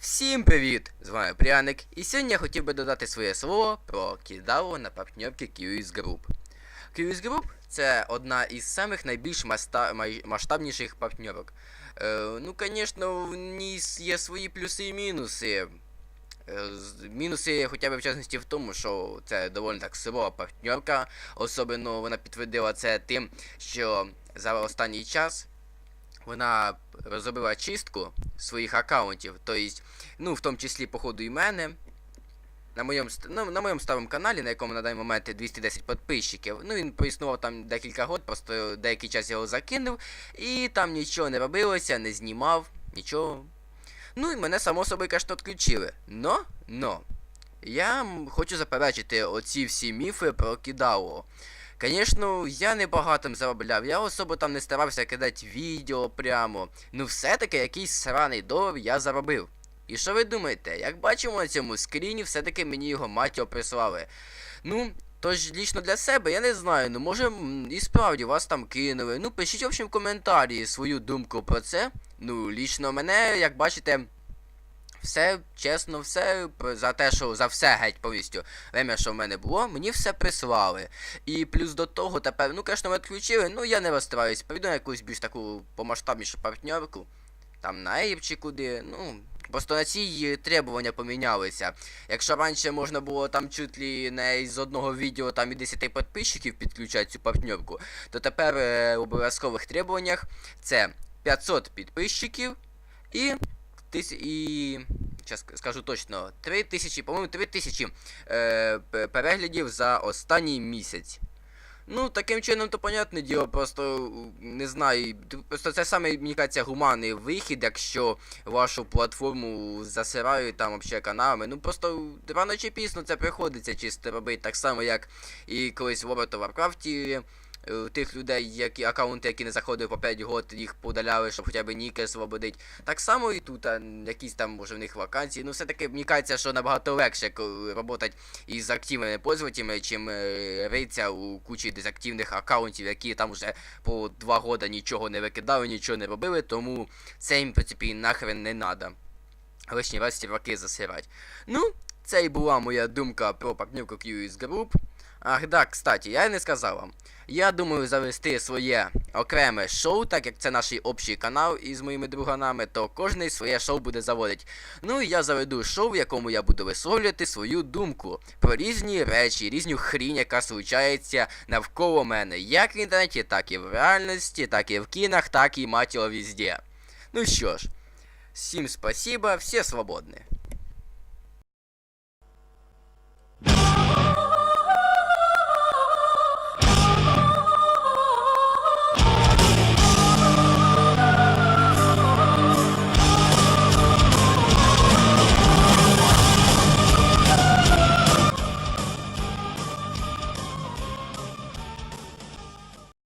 Всім привіт! З вами Пряник, і сьогодні я хотів би додати своє слово про кидалу на партнерки QS Group. QS Group це одна із самих найбільш масштабніших партнерок. Е, ну, звісно, в ній є свої плюси і мінуси. Е, Мінуси хоча б в частності в тому, що це доволі так сирова партнерка. Особливо вона підтвердила це тим, що за останній час вона розробила чистку своїх аккаунтів, тобто, ну, в тому числі, походу, і мене. На моєму, ну, на моєму старому каналі, на якому на даний момент 210 підписчиків. Ну, він проіснував там декілька років, просто деякий час його закинув, і там нічого не робилося, не знімав, нічого. Ну і мене само собою, кажуть, відключили. Но, но, я хочу заперечити оці всі міфи про Кідао. Звісно, я не багатим заробляв, я особо там не старався кидати відео прямо. Ну все-таки якийсь сраний долар я заробив. І що ви думаєте? Як бачимо на цьому скріні, все-таки мені його матьо прислали. Ну, тож лічно для себе, я не знаю, ну може і справді вас там кинули. Ну, пишіть в общем коментарі свою думку про це. Ну, лічно мене, як бачите. Все чесно, все за те, що за все геть повністю время, що в мене було, мені все прислали. І плюс до того тепер, ну, звісно, відключили, ну я не розстраюсь, прийду на якусь більш таку помасштабнішу партнерку, там на Ейп чи куди, ну. Просто на цій требування помінялися. Якщо раніше можна було там чуть ли не з одного відео там і 10 підписчиків підключати цю партнерку, то тепер е, в обов'язкових требуваннях це 500 підписчиків і тис... і зараз скажу точно 3000, по-моєму, 3000 е, переглядів за останній місяць. Ну, таким чином, то понятне діло, просто не знаю. Просто це саме, мені кажеться, гуманний вихід, якщо вашу платформу засирають там взагалі каналами. Ну просто рано чи пізно це приходиться чисто робити так само, як і колись в World of Warcraft тих людей, які аккаунти, які не заходили по 5 год, їх подаляли, щоб хоча б ніки освободити. Так само і тут, а, якісь там може в них вакансії. Ну, все-таки мені кажеться, що набагато легше працювати із активними пользователями, чим е, риться у кучі дезактивних аккаунтів, які там вже по 2 роки нічого не викидали, нічого не робили, тому це їм, в принципі, нахрен не треба. Лишній раз роки засирать. Ну, це і була моя думка про партнерку QS Group. Ах, да, кстати, я не сказав вам. Я думаю завести своє окреме шоу, так як це наш общий канал із моїми друганами, то кожний своє шоу буде заводити. Ну і я заведу шоу, в якому я буду висловлювати свою думку про різні речі, різну хрінь, яка случається навколо мене, як в інтернеті, так і в реальності, так і в кінах, так і матіо везде. Ну що ж, всім спасибо, всі свободні.